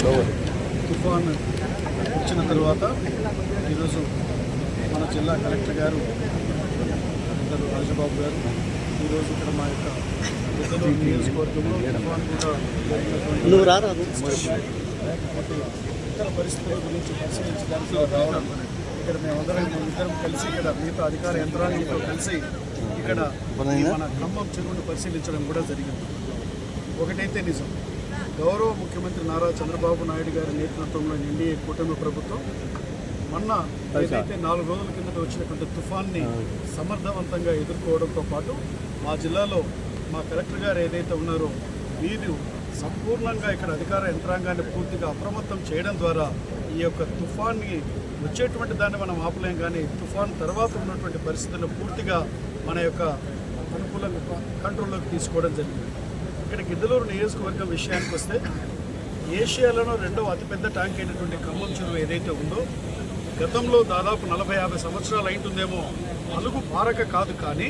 తుఫాన్ వచ్చిన తర్వాత ఈరోజు మన జిల్లా కలెక్టర్ గారు పెద్దలు రాజబాబు గారు ఈరోజు ఇక్కడ మా యొక్క పెద్దలు నియోజకవర్గంలో తుఫాన్ కూడా జరిగినటువంటి నువ్వు రారాదు లేకపోతే ఇతర పరిస్థితుల గురించి పరిశీలించడానికి రావడం. ఇక్కడ మేమందరం ఇద్దరం కలిసి ఇక్కడ మిగతా అధికార యంత్రాంగంతో కలిసి ఇక్కడ మన ఖమ్మం చెరువును పరిశీలించడం కూడా జరిగింది. ఒకటైతే నిజం. గౌరవ ముఖ్యమంత్రి నారా చంద్రబాబు నాయుడు గారి నేతృత్వంలో ఎన్డీఏ కూటమి ప్రభుత్వం మొన్న ఏదైతే నాలుగు రోజుల కిందట వచ్చినటువంటి తుఫాన్ని సమర్థవంతంగా ఎదుర్కోవడంతో పాటు మా జిల్లాలో మా కలెక్టర్ గారు ఏదైతే ఉన్నారో వీరు సంపూర్ణంగా ఇక్కడ అధికార యంత్రాంగాన్ని పూర్తిగా అప్రమత్తం చేయడం ద్వారా ఈ యొక్క తుఫాన్ని వచ్చేటువంటి దాన్ని మనం ఆపలేం కానీ తుఫాన్ తర్వాత ఉన్నటువంటి పరిస్థితులను పూర్తిగా మన యొక్క అనుకూలంగా కంట్రోల్లోకి తీసుకోవడం జరిగింది. ఇక్కడ గిద్దలూరు నియోజకవర్గం విషయానికి వస్తే ఏషియాలోనూ రెండవ అతిపెద్ద ట్యాంక్ అయినటువంటి ఖమ్మం చెరువు ఏదైతే ఉందో గతంలో దాదాపు నలభై యాభై సంవత్సరాలు అయింటుందేమో అలుగు పారక కాదు కానీ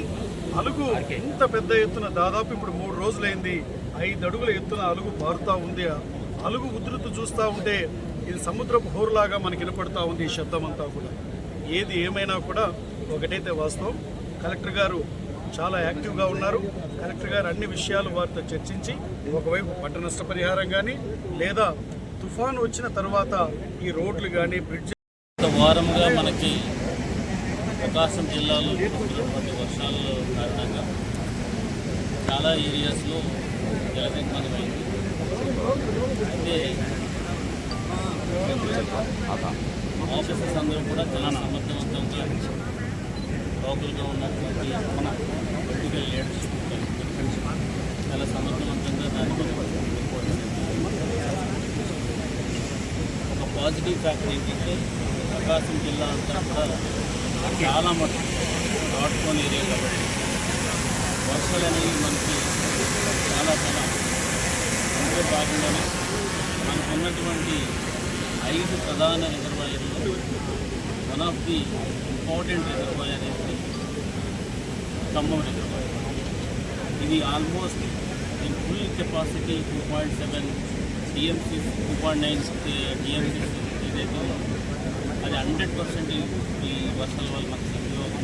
అలుగు ఇంత పెద్ద ఎత్తున దాదాపు ఇప్పుడు మూడు రోజులైంది ఐదు అడుగుల ఎత్తున అలుగు పారుతా ఉంది. అలుగు ఉధృతి చూస్తూ ఉంటే ఇది సముద్రపు హోరులాగా మనకి వినపడుతూ ఉంది ఈ శబ్దం అంతా కూడా. ఏది ఏమైనా కూడా ఒకటైతే వాస్తవం. కలెక్టర్ గారు చాలా యాక్టివ్గా ఉన్నారు. కలెక్టర్ గారు అన్ని విషయాలు వారితో చర్చించి ఒకవైపు పంట నష్టపరిహారం కానీ లేదా తుఫాన్ వచ్చిన తర్వాత ఈ రోడ్లు కానీ బ్రిడ్జ్ వారంగా మనకి ప్రకాశం జిల్లాలో కురుస్తున్నటువంటి వర్షాల కారణంగా చాలా ఏరియాస్లో జలదిగ్బంధమైంది అయితే ఆఫీసర్స్ అందరూ కూడా చాలా సమర్థవంతంగా లోకల్గా ఉన్నటువంటి మన పొలిటికల్ లీడర్షిప్ చాలా సమర్థవంతంగా దాన్ని ఒక పాజిటివ్ ఫ్యాక్టర్ ఏంటంటే ప్రకాశం జిల్లా అంతా కూడా చాలా మటుకు దాటుకొని ఏరియా కాబట్టి వర్షాలు అనేవి మనకి చాలా చాలా అందులో భాగంగానే మనకు ఉన్నటువంటి ఐదు ప్రధాన రిజర్వాయర్లో one of the important reservoir ఏంటి ఖమ్మం రిజర్వాయర్ ఇది almost in full capacity two point seven T M C two point nine T M C ఏదైతే అది హండ్రెడ్ పర్సెంట్ ఈ వర్షాల వల్ల మనకు ఉపయోగం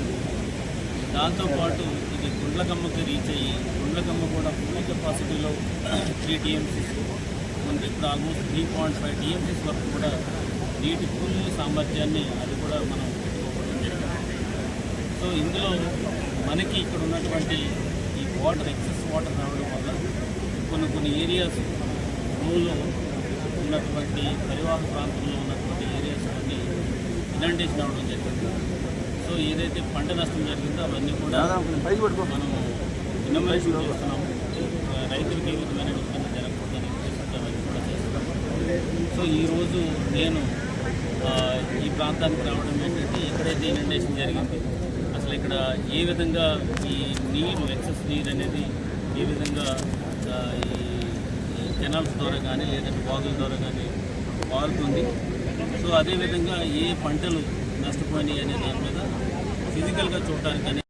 దాంతోపాటు ఇది గుండ్లకమ్మకి రీచ్ అయ్యి గుండ్లకమ్మ కూడా ఫుల్ కెపాసిటీలో త్రీ టీఎంసీస్ ఉంది. ఇప్పుడు almost three point five T M Cs వరకు కూడా నీటి ఫుల్ సామర్థ్యాన్ని అది కూడా మనం పెట్టుకోవడం జరిగింది. సో ఇందులో మనకి ఇక్కడ ఉన్నటువంటి వాటర్ ఎక్సెస్ వాటర్ రావడం వల్ల కొన్ని కొన్ని ఏరియాస్ భూమిలో ఉన్నటువంటి పరివాహక ప్రాంతంలో ఉన్నటువంటి ఏరియాస్ కొన్ని ఇనండేషన్ అవడం జరిగింది. సో ఏదైతే పంట నష్టం జరిగిందో అవన్నీ కూడా మనం ఇన్నోవేషన్ చేస్తున్నాము. రైతులకు ఏ విధమైన ఇబ్బంది జరగకూడదని ఉద్దేశంతో అవన్నీ కూడా చేస్తున్నాము. సో ఈరోజు నేను ఈ ప్రాంతానికి రావడం ఏంటంటే ఎక్కడైతే ఇనండేషన్ జరిగింది ఇక్కడ ఏ విధంగా ఈ నీరు ఎక్సెస్ నీరు అనేది ఏ విధంగా ఈ కెనాల్స్ ద్వారా కానీ లేదంటే బాగుల ద్వారా కానీ పారుతుంది సో అదేవిధంగా ఏ పంటలు నష్టపోయినాయి అనే దాని మీద ఫిజికల్గా చూడటానికి